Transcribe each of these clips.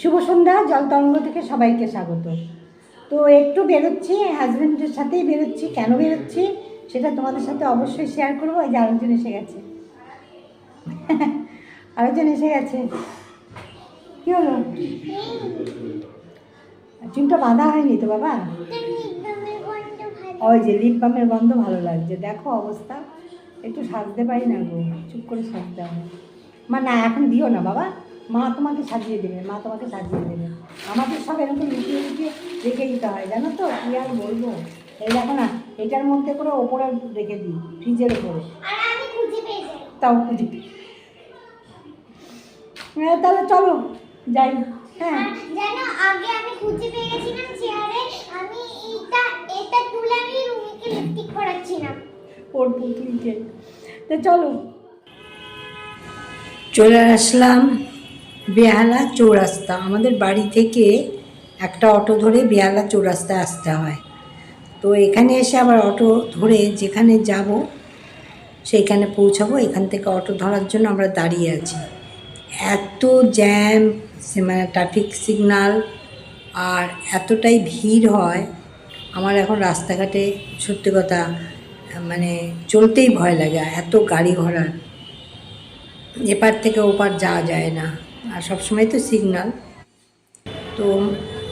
শুভ সন্ধ্যা জল তরঙ্গ থেকে সবাইকে স্বাগত। তো একটু বেরোচ্ছি হাজব্যান্ডের সাথেই বেরোচ্ছি। কেন বেরোচ্ছি সেটা তোমাদের সাথে অবশ্যই শেয়ার করব, এই যে আরেকজন এসে গেছে। আরেকজন এসে গেছে। কি হলো? চুনটা বাঁধা হয়নি তো বাবা? ওই যে লিপ বামের গন্ধ ভালো লাগছে। দেখো অবস্থা। একটু সাজতে পারি না গো। চুপ করে সাজতে হবে। মা না এখন দিও না বাবা। মা তোমাকে সাজিয়ে দেবে। মা তোমাকে সাজিয়ে দেবে। আমাদের সব এরকম লুকিয়ে লুকিয়ে রেখে দিতে হয় জানো তো? কি আর বলব? এই দেখো না এটার মধ্যে করে ওপরে রেখে দিই ফ্রিজের ওপরে। তাও খুঁজে তাহলে চলো যাই। হ্যাঁ। জানো আগে আমি খুঁজে পেয়ে গেছিলাম চেয়ারে আমি এটা এটা তুলে আমি রুমিকে লিপস্টিক পরাচ্ছিলাম। ওর পুতুলকে। তো চলো। চলে আসলাম বেহালা চৌরাস্তা। আমাদের বাড়ি থেকে একটা অটো ধরে বেহালা চৌরাস্তায় আসতে হয়। তো এখানে এসে আবার অটো ধরে যেখানে যাব সেইখানে পৌঁছাবো। এখান থেকে অটো ধরার জন্য আমরা দাঁড়িয়ে আছি। এত জ্যাম, সে মানে ট্রাফিক সিগনাল আর এতটাই ভিড় হয়, আমার এখন রাস্তাঘাটে সত্যি কথা মানে চলতেই ভয় লাগে এত গাড়ি ঘোড়ার। এপার থেকে ওপার যাওয়া যায় না, আর সবসময় তো সিগনাল তো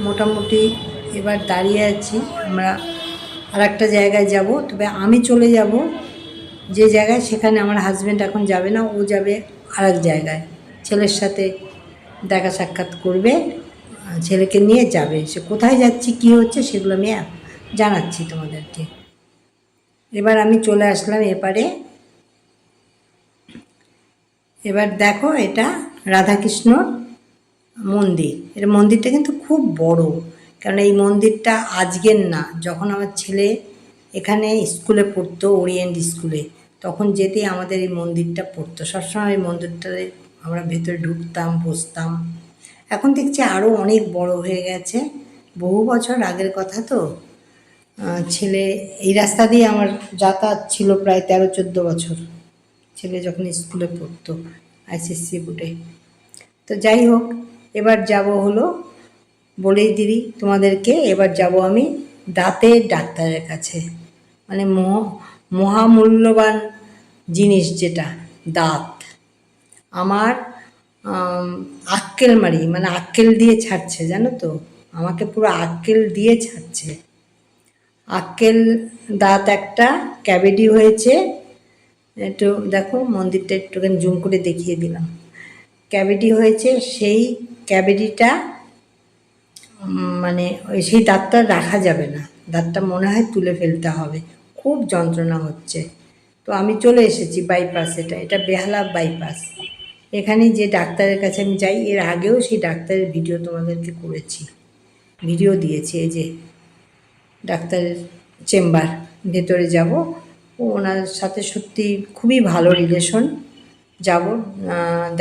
মোটামুটি এবার দাঁড়িয়ে আছি, আমরা আর একটা জায়গায় যাব, তবে আমি চলে যাব, যে জায়গায় সেখানে আমার হাজব্যান্ড এখন যাবে না, ও যাবে আর এক জায়গায়। ছেলের সাথে দেখা সাক্ষাৎ করবে ছেলেকে নিয়ে যাবে। সে কোথায় যাচ্ছি, কী হচ্ছে, সেগুলো আমি জানাচ্ছি তোমাদেরকে। এবার আমি চলে আসলাম এপারে। এবার দেখো এটা রাধাকৃষ্ণর মন্দির। এর মন্দিরটা কিন্তু খুব বড়, কারণ এই মন্দিরটা আজকের না। যখন আমার ছেলে এখানে স্কুলে পড়তো, ওরিয়েন্ট স্কুলে, তখন যেতেই আমাদের এই মন্দিরটা পড়তো। সবসময় এই মন্দিরটাতে আমরা ভেতরে ঢুকতাম, বসতাম। এখন দেখছি আরও অনেক বড় হয়ে গেছে। বহু বছর আগের কথা তো। ছেলে, এই রাস্তা দিয়ে আমার যাতায়াত ছিল প্রায় তেরো, চোদ্দ বছর। ছেলে যখন স্কুলে পড়তো আইসিসি বোর্ডে। তো যাই হোক, এবার যাব হলো বলেই দিদি তোমাদেরকে, এবার যাব আমি দাঁতের ডাক্তারের কাছে। মানে মহ, মহামূল্যবান জিনিস যেটা, দাঁত। আমার আম, আক্কেল মারি মানে আক্কেল দিয়ে ছাড়ছে জানো তো? আমাকে পুরো আক্কেল দিয়ে ছাড়ছে। আক্কেল দাঁত একটা ক্যাভিটি হয়েছে। একটু দেখো মন্দিরটা একটুখানি জুম করে দেখিয়ে দিলাম। ক্যাভিটি হয়েছে সেই ক্যাভিটিটা মানে ওই সেই দাঁতটা রাখা যাবে না। দাঁতটা মনে হয় তুলে ফেলতে হবে। খুব যন্ত্রণা হচ্ছে। তো আমি চলে এসেছি বাইপাস এটা এটা বেহালা বাইপাস। এখানে যে ডাক্তারের কাছে আমি যাই, এর আগেও সেই ডাক্তারের ভিডিও তোমাদেরকে করেছি। ভিডিও দিয়েছি এই যে ডাক্তারের চেম্বার, ভেতরে যাব। ওনার সাথে সত্যি খুবই ভালো রিলেশন যাব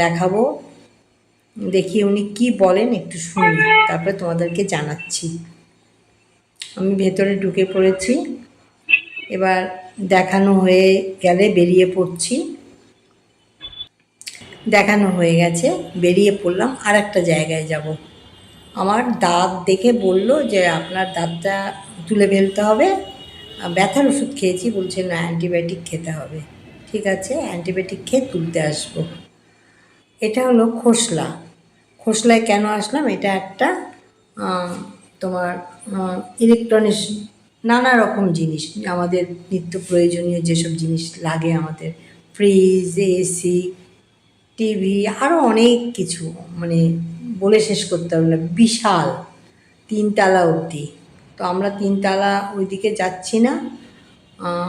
দেখাবো। দেখি উনি কি বলেন, একটু শুনি। তারপরে তোমাদেরকে জানাচ্ছি। আমি ভেতরে ঢুকে পড়েছি। এবার দেখানো হয়ে গেলে বেরিয়ে পড়ছি। দেখানো হয়ে গেছে, বেরিয়ে পড়লাম আর একটা জায়গায় যাব। আমার দাঁত দেখে বলল যে আপনার দাঁতটা তুলে ফেলতে হবে। ব্যথার ওষুধ খেয়েছি, বলছে না, অ্যান্টিবায়োটিক খেতে হবে। ঠিক আছে, অ্যান্টিবায়োটিক খেয়ে তুলতে আসব। এটা হলো খোসলা। খোসলায় কেন আসলাম? এটা একটা তোমার ইলেকট্রনিক্স নানা রকম জিনিস। আমাদের নিত্য প্রয়োজনীয় যেসব জিনিস লাগে আমাদের ফ্রিজ এসি টিভি আরও অনেক কিছু মানে বলে শেষ করতে হবে না, বিশাল, তিনতলা অবধি। তো আমরা তিনতলা ওইদিকে যাচ্ছি না।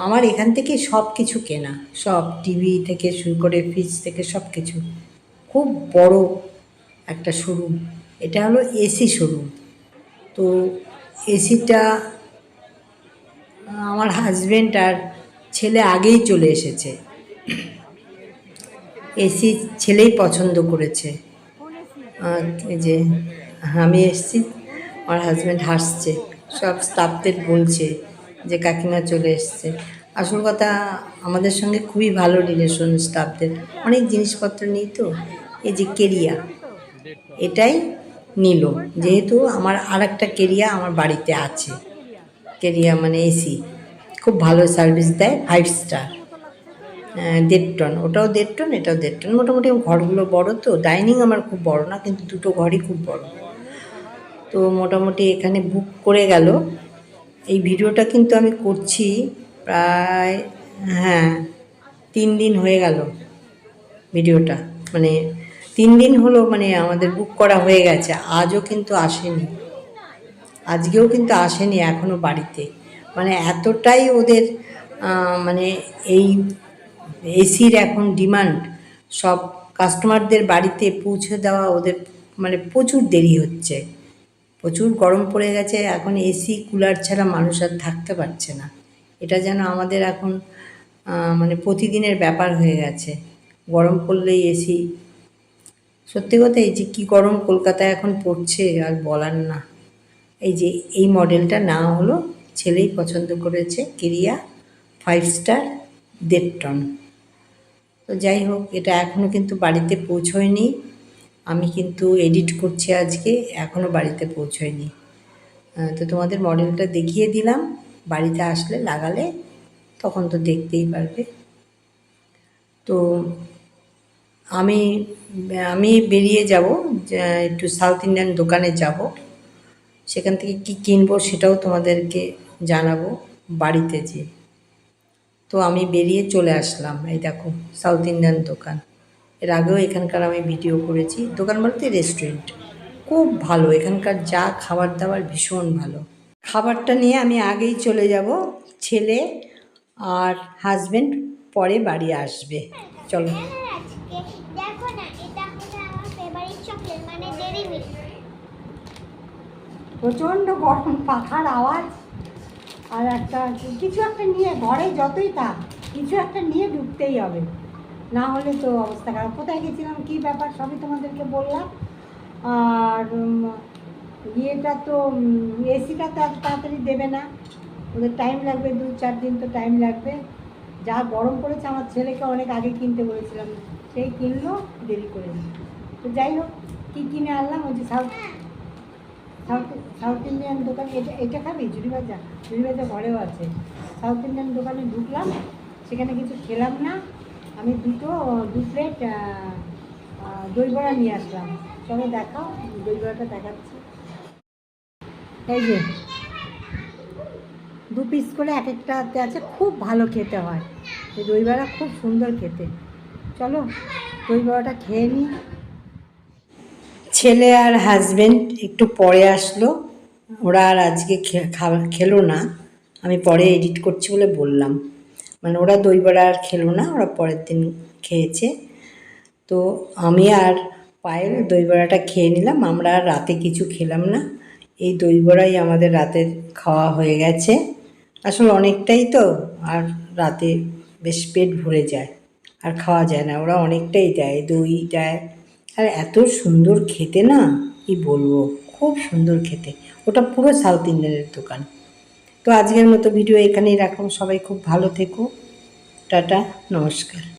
আমার এখান থেকে সব কিছু কেনা, সব টিভি থেকে শুরু করে ফ্রিজ থেকে সব কিছু খুব বড় একটা শোরুম এটা হলো এসি শোরুম তো এসিটা আমার হাজব্যান্ড আর ছেলে আগেই চলে এসেছে। এসি ছেলেই পছন্দ করেছে। যে আমি এসছি, আমার হাজব্যান্ড হাসছে, সব স্টাফদের বলছে যে কাকিমা চলে এসছে। আসল কথা, আমাদের সঙ্গে খুবই ভালো রিলেশন স্টাফদের অনেক জিনিসপত্র নিই তো, এই যে কেরিয়া এটাই নিল। যেহেতু আমার আর একটা কেরিয়া আমার বাড়িতে আছে। কেরিয়া মানে এসি, খুব ভালো সার্ভিস দেয় ফাইভ স্টার দেড় টন ওটাও দেড় টন এটাও দেড় টন মোটামুটি ঘরগুলো বড় তো, ডাইনিং আমার খুব বড় না, কিন্তু দুটো ঘরই খুব বড়। তো মোটামুটি এখানে বুক করে গেল। এই ভিডিওটা কিন্তু আমি করছি প্রায় হ্যাঁ তিন দিন হয়ে গেল ভিডিওটা। মানে তিন দিন হলো মানে আমাদের বুক করা হয়ে গেছে, আজও কিন্তু আসেনি। আজকেও কিন্তু আসেনি এখনও বাড়িতে। মানে এতটাই ওদের মানে এই এসির এখন ডিমান্ড। সব কাস্টমারদের বাড়িতে পৌঁছে দেওয়া ওদের মানে প্রচুর দেরি হচ্ছে। প্রচুর গরম পড়ে গেছে, এখন এসি, কুলার ছাড়া মানুষ আর থাকতে পারছে না। এটা যেন আমাদের এখন মানে প্রতিদিনের ব্যাপার হয়ে গেছে। গরম পড়লেই এসি। সত্যি কথা এই যে কী গরম কলকাতায় এখন পড়ছে, আর বলার না। এই যে এই মডেলটা না হলো, ছেলেই পছন্দ করেছে, কেরিয়া ফাইভ স্টার দেড় টন তো যাই হোক, এটা এখনও কিন্তু বাড়িতে পৌঁছয়নি। আমি কিন্তু এডিট করছি আজকে এখনও বাড়িতে পৌঁছয়নি। তো তোমাদের মডেলটা দেখিয়ে দিলাম। বাড়িতে আসলে লাগালে তখন তো দেখতেই পারবে। তো আমি আমি বেরিয়ে যাব একটু সাউথ ইন্ডিয়ান দোকানে যাব। সেখান থেকে কি কিনবো সেটাও তোমাদেরকে জানাব বাড়িতে যেয়ে। তো আমি বেরিয়ে চলে আসলাম। এই দেখো সাউথ ইন্ডিয়ান দোকান। এর আগেও এখানকার আমি ভিডিও করেছি। দোকান বলতে রেস্টুরেন্ট খুব ভালো, এখানকার যা খাবার দাবার ভীষণ ভালো। খাবারটা নিয়ে আমি আগেই চলে যাব। ছেলে আর হাজবেন্ড পরে বাড়ি আসবে। চলো। প্রচণ্ড গরম, পাখার আওয়াজ। আর একটা কিছু একটা নিয়ে ঘরে যতই থাক, কিছু একটা নিয়ে ঢুকতেই হবে। না হলে তো অবস্থা খারাপ। কোথায় গেছিলাম, কী ব্যাপার, সবই তোমাদেরকে বললাম। আর ইয়েটা তো এসিটা তো তাড়াতাড়ি দেবে না। ওদের টাইম লাগবে, দু চার দিন তো টাইম লাগবে। যা গরম পড়েছে, আমার ছেলেকে অনেক আগে কিনতে বলেছিলাম। সেই কিনলো, দেরি করে তো যাই হোক, কী কিনে আনলাম, ওই যে সাউথ সাউথ সাউথ ইন্ডিয়ান দোকানে, এটা এটা খাবি ঝুড়ি ভাজা ঝুড়ি ভাজা ঘরেও আছে। সাউথ ইন্ডিয়ান দোকানে ঢুকলাম, সেখানে কিছু খেলাম না। আমি দুটো, দু প্লেট দই বড়া নিয়ে আসলাম। চলো দেখাও, দই বড়াটা দেখাচ্ছি। এই যে, দু পিস করে এক একটাতে আছে, খুব ভালো খেতে হয়। এই দই বড়া খুব সুন্দর খেতে। চলো, দই বড়াটা খেয়ে নিই। ছেলে আর হাজবেন্ড একটু পরে আসলো। ওরা আর আজকে খেলো না। আমি পরে এডিট করছি বলে বললাম। মানে ওরা দই বড়া আর খেলো না, ওরা পরের দিন খেয়েছে। তো আমি আর পায়েল দই বড়াটা খেয়ে নিলাম। আমরা আর রাতে কিছু খেলাম না। এই দই বড়াই আমাদের রাতের খাওয়া হয়ে গেছে। আসলে অনেকটাই তো, আর রাতে বেশ পেট ভরে যায়। আর খাওয়া যায় না। ওরা অনেকটাই দেয়। দই দেয়। আর এত সুন্দর খেতে না, কি বলব? খুব সুন্দর খেতে। ওটা পুরো সাউথ ইন্ডিয়ানের দোকান। তো আজকের মতো ভিডিও এখানেই রাখুন সবাই খুব ভালো থেকো। টাটা, নমস্কার।